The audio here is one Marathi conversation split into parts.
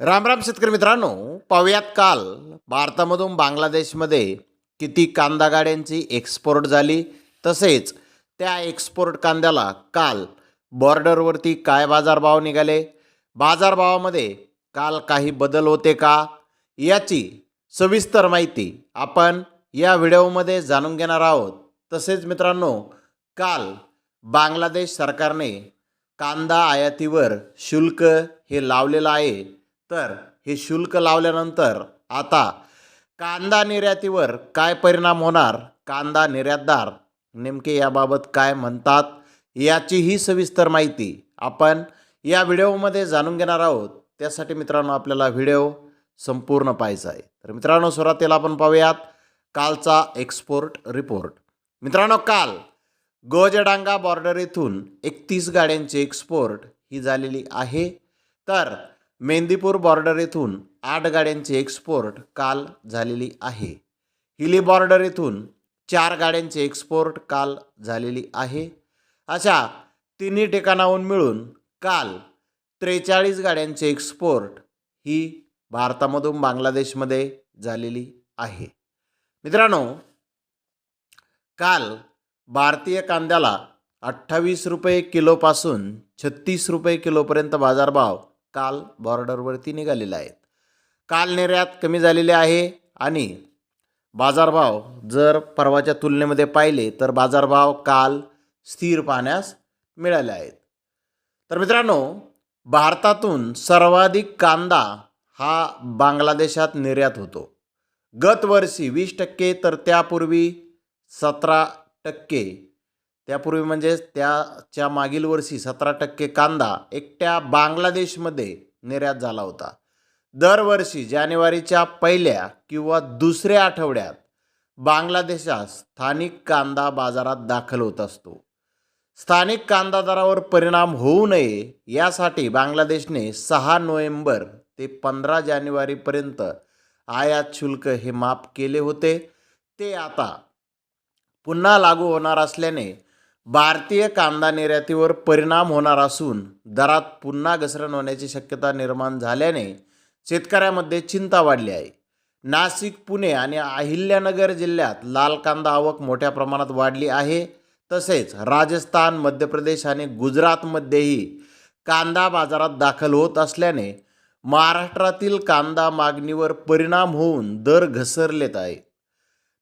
राम राम शेतकरी मित्रांनो पाहुयात काल भारतामधून बांगलादेशमध्ये किती कांदा गाड्यांची एक्सपोर्ट झाली तसेच त्या एक्सपोर्ट कांद्याला काल बॉर्डरवरती काय बाजारभाव निघाले? बाजारभावामध्ये काल काही बदल होते का? याची सविस्तर माहिती आपण या व्हिडिओमध्ये जाणून घेणार आहोत. तसेच मित्रांनो काल बांगलादेश सरकारने कांदा आयातीवर शुल्क हे लावलेलं आहे. तर हे शुल्क लावल्यानंतर आता कांदा निर्यातीवर काय परिणाम होणार? कांदा निर्यातदार नेमके याबाबत काय म्हणतात? याचीही सविस्तर माहिती आपण या व्हिडिओमध्ये जाणून घेणार आहोत. त्यासाठी मित्रांनो आपल्याला व्हिडिओ संपूर्ण पाहायचा आहे. तर मित्रांनो सुरुवातीला आपण पाहूयात कालचा एक्सपोर्ट रिपोर्ट मित्रांनो काल गोजडांगा बॉर्डर येथून एकतीस गाड्यांची एक्सपोर्ट ही झालेली आहे. तर मेंदीपूर बॉर्डर येथून आठ गाड्यांची एक्सपोर्ट काल झालेली आहे. हिली बॉर्डर येथून चार गाड्यांची एक्सपोर्ट काल झालेली आहे. अशा तिन्ही ठिकाणाहून मिळून काल त्रेचाळीस गाड्यांची एक्सपोर्ट ही भारतामधून बांगलादेशमध्ये झालेली आहे. मित्रांनो काल भारतीय कांद्याला अठ्ठावीस रुपये किलोपासून छत्तीस रुपये किलोपर्यंत बाजारभाव काल बॉर्डरवरती निघालेल्या आहेत. काल निर्यात कमी झालेली आहे आणि बाजारभाव जर परवाच्या तुलनेमध्ये पाहिले तर बाजारभाव काल स्थिर पाहण्यास मिळाले आहेत. तर मित्रांनो भारतातून सर्वाधिक कांदा हा बांगलादेशात निर्यात होतो. गत वर्षी वीस टक्के तर त्यापूर्वी सतरा टक्के. त्यापूर्वी म्हणजे त्याच्या मागील वर्षी सतरा टक्के कांदा एकट्या बांगलादेशमध्ये निर्यात झाला होता. दरवर्षी जानेवारीच्या पहिल्या किंवा दुसऱ्या आठवड्यात बांगलादेशात स्थानिक कांदा बाजारात दाखल होत असतो. स्थानिक कांदा दरावर परिणाम होऊ नये यासाठी बांगलादेशने सहा नोव्हेंबर ते पंधरा जानेवारीपर्यंत आयात शुल्क हे माफ केले होते. ते आता पुन्हा लागू होणार असल्याने भारतीय कांदा निर्यातीवर परिणाम होणार असून दरात पुन्हा घसरण होण्याची शक्यता निर्माण झाल्याने शेतकऱ्यामध्ये चिंता वाढली आहे. नाशिक पुणे आणि अहिल्यानगर जिल्ह्यात लाल कांदा आवक मोठ्या प्रमाणात वाढली आहे. तसेच राजस्थान मध्य प्रदेश आणि गुजरातमध्येही कांदा बाजारात दाखल होत असल्याने महाराष्ट्रातील कांदा मागणीवर परिणाम होऊन दर घसरलेत आहे.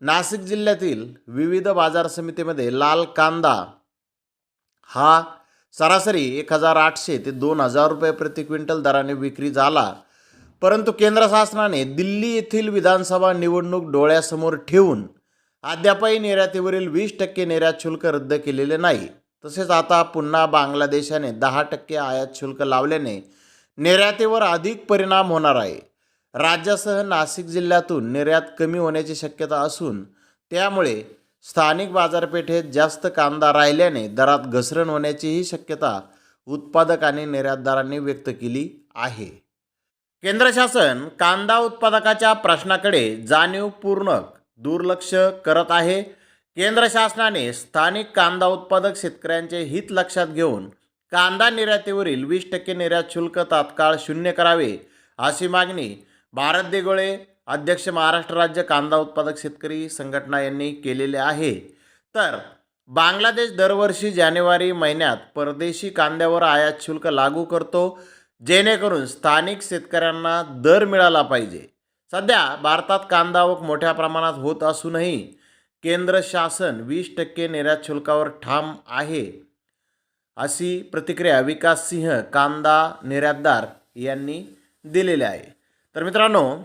नाशिक जिल्ह्यातील विविध बाजार समितीमध्ये लाल कांदा हा सरासरी एक हजार आठशे ते दोन हजार रुपये प्रति क्विंटल दराने विक्री झाला. परंतु केंद्र शासनाने दिल्ली येथील विधानसभा निवडणूक डोळ्यासमोर ठेवून अद्यापही निर्यातीवरील वीस टक्के निर्यात शुल्क रद्द केलेले नाही. तसेच आता पुन्हा बांगलादेशाने दहा टक्के आयात शुल्क लावल्याने निर्यातीवर अधिक परिणाम होणार आहे. राज्यासह नाशिक जिल्ह्यातून निर्यात कमी होण्याची शक्यता असून त्यामुळे स्थानिक बाजारपेठेत जास्त कांदा राहिल्याने दरात घसरण होण्याचीही शक्यता उत्पादक आणि निर्यातदारांनी व्यक्त केली आहे. केंद्र शासन कांदा उत्पादकाच्या प्रश्नाकडे जाणीवपूर्ण दुर्लक्ष करत आहे. केंद्र शासनाने स्थानिक कांदा उत्पादक शेतकऱ्यांचे हित लक्षात घेऊन कांदा निर्यातीवरील वीस टक्के निर्यात शुल्क तात्काळ शून्य करावे अशी मागणी भारत देगोळे अध्यक्ष महाराष्ट्र राज्य कांदा उत्पादक शेतकरी संघटना यांनी केलेले आहे. तर बांगलादेश दरवर्षी जानेवारी महिन्यात परदेशी कांद्यावर आयात शुल्क लागू करतो जेणेकरून स्थानिक शेतकऱ्यांना दर मिळाला पाहिजे. सध्या भारतात कांदा आवक मोठ्या प्रमाणात होत असूनही केंद्र शासन वीस टक्के निर्यात शुल्कावर ठाम आहे. अशी प्रतिक्रिया विकास सिंह कांदा निर्यातदार यांनी दिलेली आहे. तर मित्रांनो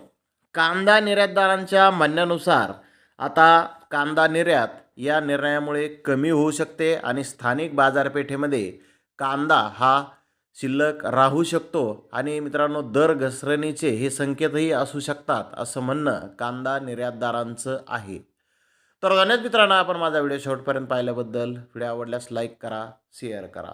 कांदा निर्यातदारांच्या म्हणण्यानुसार आता कांदा निर्यात या निर्णयामुळे कमी होऊ शकते आणि स्थानिक बाजारपेठेमध्ये कांदा हा शिल्लक राहू शकतो. आणि मित्रांनो दर घसरणीचे हे संकेतही असू शकतात असं म्हणणं कांदा निर्यातदारांचं आहे. तर धन्यवाद मित्रांनो आपण माझा व्हिडिओ शेवटपर्यंत पाहिल्याबद्दल. व्हिडिओ आवडल्यास लाईक करा शेअर करा.